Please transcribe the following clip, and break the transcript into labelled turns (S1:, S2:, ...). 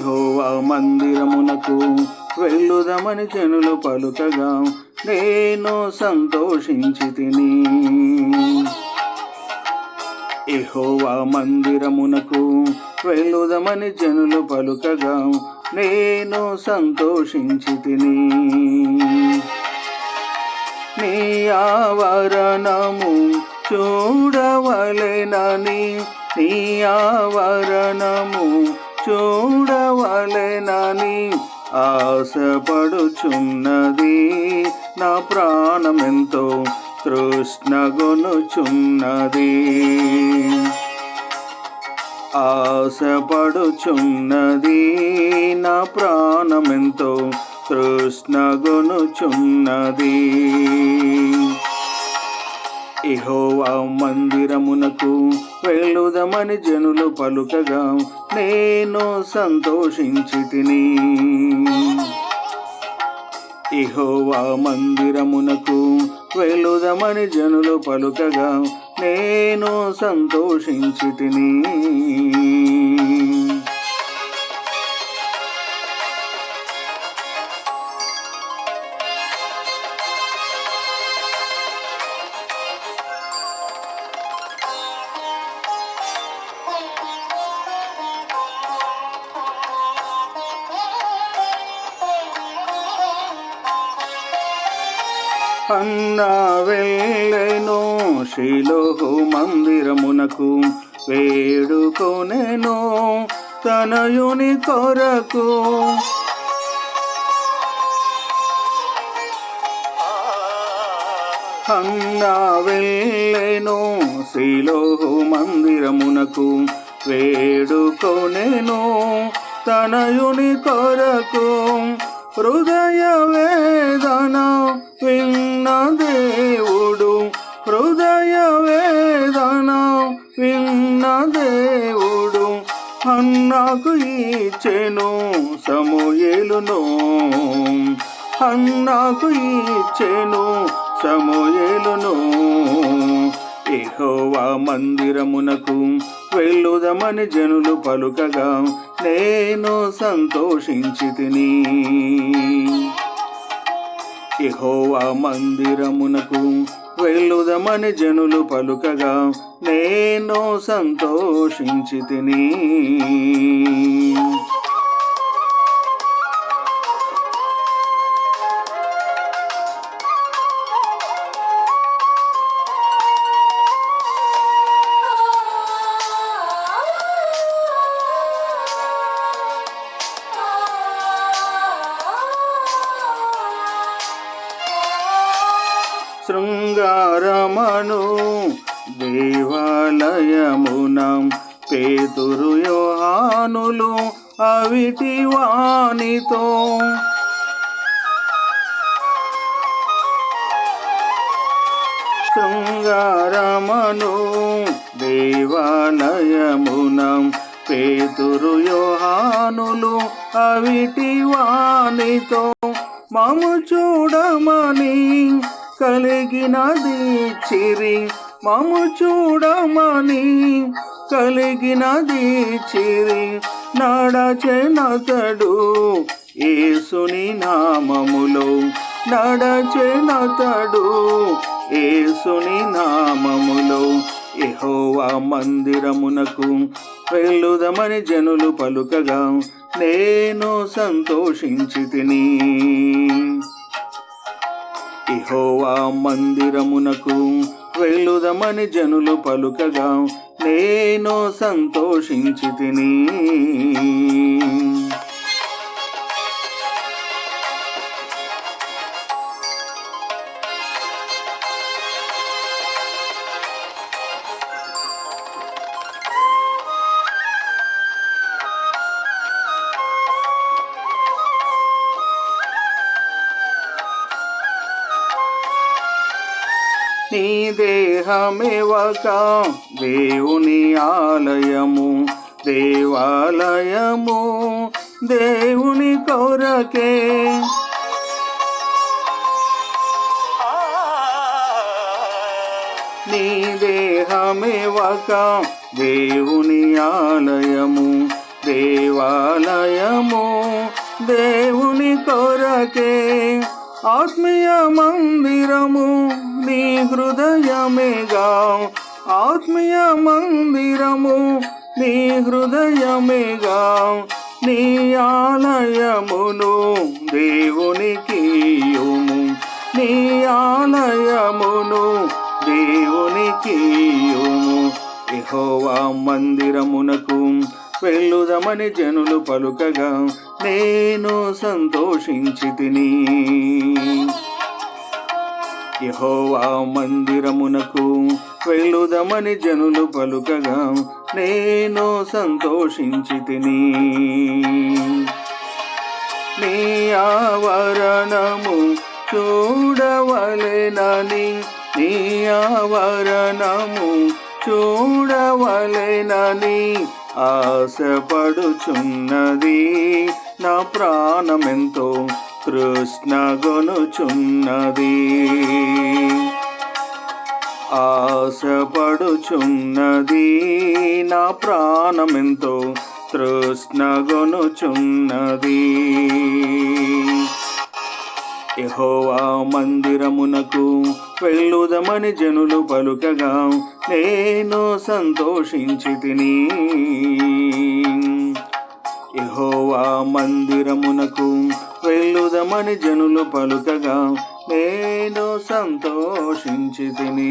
S1: యహోవా మందిరమునకు వెళ్ళుదమని జనులు పలుకగా నేను సంతోషించి తిని. ఎహోవా మందిరమునకు వెళ్ళుదమని జనులు పలుకగా నేను సంతోషించి తిని. నీ ఆవరణము చూడవలెనని నీ ఆవరణము చూడవలెనని ఆశపడుచున్నది. నా ప్రాణమెంతో తృష్ణగొనుచున్నది ఆశపడుచున్నది. నా ప్రాణమెంతో తృష్ణగొనుచున్నది ఇహోవా మందిరమునకు వెళ్ళుదమని జనులు పలుకగా నేను సంతోషించి తిని. ఇహోవా మందిరమునకు వెళ్ళుదమని జనులు పలుకగా నేను సంతోషించి తిని. అన్న వెళ్ళెను శిలోహు మందిరమునకు వేడుకొనెను తనయుని కొరకు. అన్న వెళ్ళెను శిలోహు మందిరమునకు వేడుకొనెను తనయుని కొరకు. హృదయ వేదన విన్న దేవుడు హృదయ వేదన విన్న దేవుడు అన్నకు ఇచ్చెను సమూయేలును. అన్నకు ఇచ్చెను సమూయేలును. యెహోవా మందిరమునకు వెళ్ళుదమని జనులు పలుకగా నేను సంతోషించి తిని యహోవా మందిరమునకు వెళ్ళుదమని జనులు పలుకగా నేను సంతోషించి తిని. శృంగారమను దేవాలయమునం పేతురు యోహానులు అవిటి వానితో. శృంగారమను దేవాలయమునం పేతురు యోహానులు అవిటి వానితో. మము చూడమని కలిగినది చిరి మము చూడమని కలిగినది చిరి నడచెనతడు ఏసుని నామములో నడచెనతడు ఏసుని నామములో. ఎహోవా మందిరమునకు వెళ్ళుదమని జనులు పలుకగా నేను సంతోషించి తిని. ఇహోవా మందిరమునకు వెళ్ళుదమని జనులు పలుకగా నేను సంతోషించి తిని నీ దేహమే దేవుని ఆలయము దేవాలయము దేవుని కొరకే. నీ దేహమే దేవుని ఆలయము దేవాలయము దేవుని కొరకే. ఆత్మీయ మందిరము నీ హృదయమేగా. ఆత్మీయ మందిరము నీ హృదయమేగా. నీ ఆలయమును దేవునికి నీ ఆలయమును దేవునికి ఇయ్యుము. మందిరమునకు వెళ్ళుదమని జనులు పలుకగా నేను సంతోషించి తిని యహోవా మందిరమునకు వెళ్ళుదమని జనులు పలుకగా నేను సంతోషించి తిని నీ ఆవరణము చూడవలెనని నీ ఆవరణము చూడవలెనని ఆశపడుచున్నది. ప్రాణమెంతో కృష్ణగొనుచున్నది ఆశపడుచున్నది నా ప్రాణమెంతో తృష్ణగొనుచున్నది ఎహోవా మందిరమునకు వెళ్ళుదమని జనులు పలుకగా నేను సంతోషించి తిని అని జనులు పలుకగా నేను సంతోషించి తిని